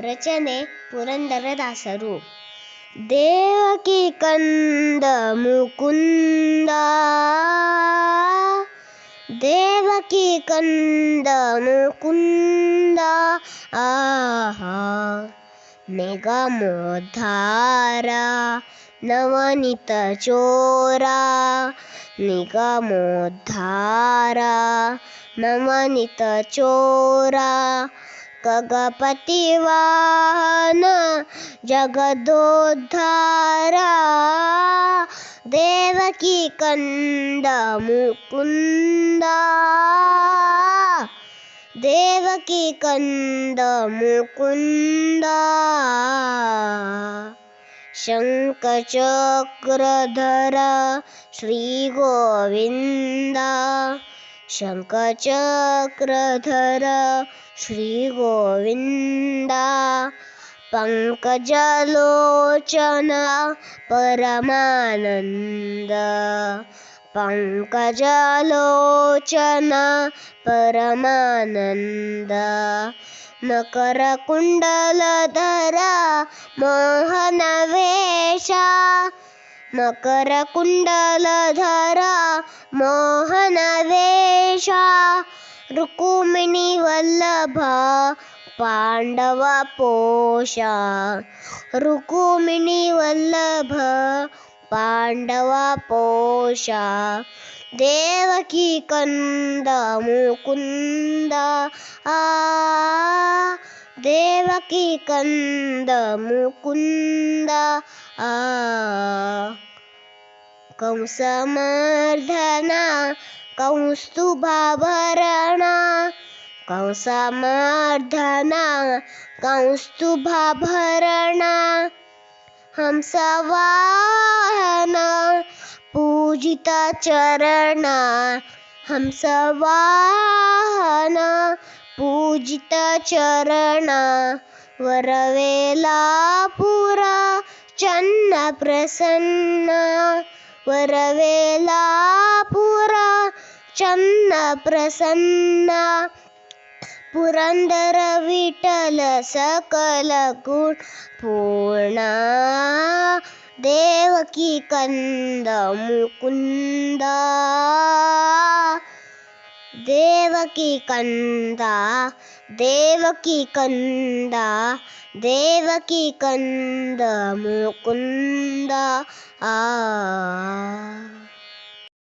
ರಚನೆ ಪುರಂದರದಾಸರು. ದೇವಕಿ ಕಂದ ಮುಕುಂದ. ದೇವಕಿ ಕಂದ ಮುಕುಂದ. ಆಹಾ ನಿಗಮೋದ್ಧಾರ ನವನಿತ ಚೋರ. ನಿಗಮೋದ್ಧಾರ ನವನಿತ ಚೋರ. गगपतिवाहन जगदोद्धरा देवकि कन्दमुकुन्देवकी कन्दमुकुन्द शङ्कचक्रधर शङ्खचक्रधर श्रीगोविन्द। शङ्खचक्रधर श्रीगोविन्दा पङ्कजलोचना परमानन्द पङ्कजलोचना परमानन्द मकरकुण्डलधरा मोहनवेशा मकर कुंडलधरा मोहनवेशा रुक्मिणी वल्लभा पांडव मोहनवेषा रुक्मिणीवल्लभा पाण्डवपोषा पांडव पोषा। देवकी कंद मुकुंद आ देवकी कंद मुकुंद कंसमर्धना कंस्तुभाभरणा कंसमर्धना कंस्तुभाभरणा हंसवाहना चरण चरणा हंसवाहना ಕಂದ ಮುಕುಂದ ಆ ಕಂಸಮರ್ಧನ ಕೌಸ್ತುಭಾಭರಣ ಕಂಸಮರ್ಧನ ಕೌಸ್ತುಭಾಭರಣ ಹಂಸವಾಹನ ಪೂಜಿತ ಚರಣ ಹಂಸವಾಹನ ಪೂಜಿತ ಚರಣ ವರವೇಲಾಪುರ ಚನ್ನ ಪ್ರಸನ್ನ ವರವೇಲಾಪುರ ಚನ್ನ ಪ್ರಸನ್ನ ಪುರಂದರ ವಿಠಲ ಸಕಲ ಗುಣ ಪೂರ್ಣ ದೇವಕಿ ಕಂದ ಮುಕುಂದ దేవకి కంద దేవకి కంద దేవకి కంద ముకుంద ఆ.